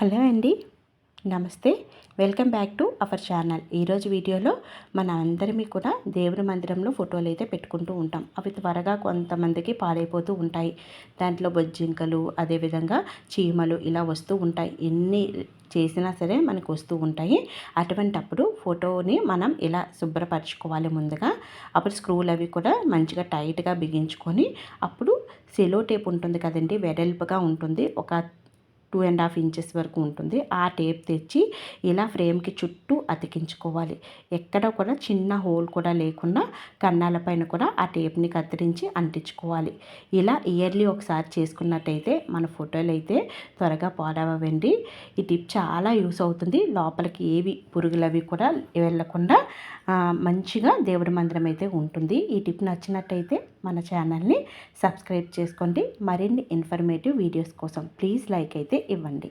Hello అండి నమస్తే. Welcome back to our channel. ఈరోజు వీడియోలో మన అందరిమీ కూడా దేవుడి మందిరంలో ఫోటోలు అయితే పెట్టుకుంటూ ఉంటాం. అవి త్వరగా కొంతమందికి పాడైపోతూ ఉంటాయి. దాంట్లో బొజ్జింకలు అదేవిధంగా చీమలు ఇలా వస్తూ ఉంటాయి. ఎన్ని చేసినా సరే మనకు వస్తూ ఉంటాయి. అటువంటప్పుడు ఫోటోని మనం ఇలా శుభ్రపరచుకోవాలి ముందుగా? అప్పుడు స్క్రూలు అవి కూడా మంచిగా టైట్గా బిగించుకొని అప్పుడు సెలో టేప్ ఉంటుంది కదండి వెడల్పుగా ఉంటుంది. ఒక టూ అండ్ హాఫ్ ఇంచెస్ వరకు ఉంటుంది. ఆ టేప్ తెచ్చి ఇలా ఫ్రేమ్కి చుట్టూ అతికించుకోవాలి. ఎక్కడ కూడా చిన్న హోల్ కూడా లేకుండా కన్నాల పైన కూడా ఆ టేప్ని కత్తిరించి అంటించుకోవాలి. ఇలా ఇయర్లీ ఒకసారి చేసుకున్నట్టయితే మన ఫోటోలు అయితే త్వరగా పాడవండి ఈ టిప్ చాలా యూస్ అవుతుంది. లోపలికి ఏవి పురుగులవి కూడా వెళ్ళకుండా మంచిగా దేవుడి మందిరం అయితే ఉంటుంది. ఈ టిప్ నచ్చినట్టయితే మన ఛానల్ని సబ్స్క్రైబ్ చేసుకోండి. మరిన్ని ఇన్ఫర్మేటివ్ వీడియోస్ కోసం ప్లీజ్ లైక్ అయితే ఇవ్వండి.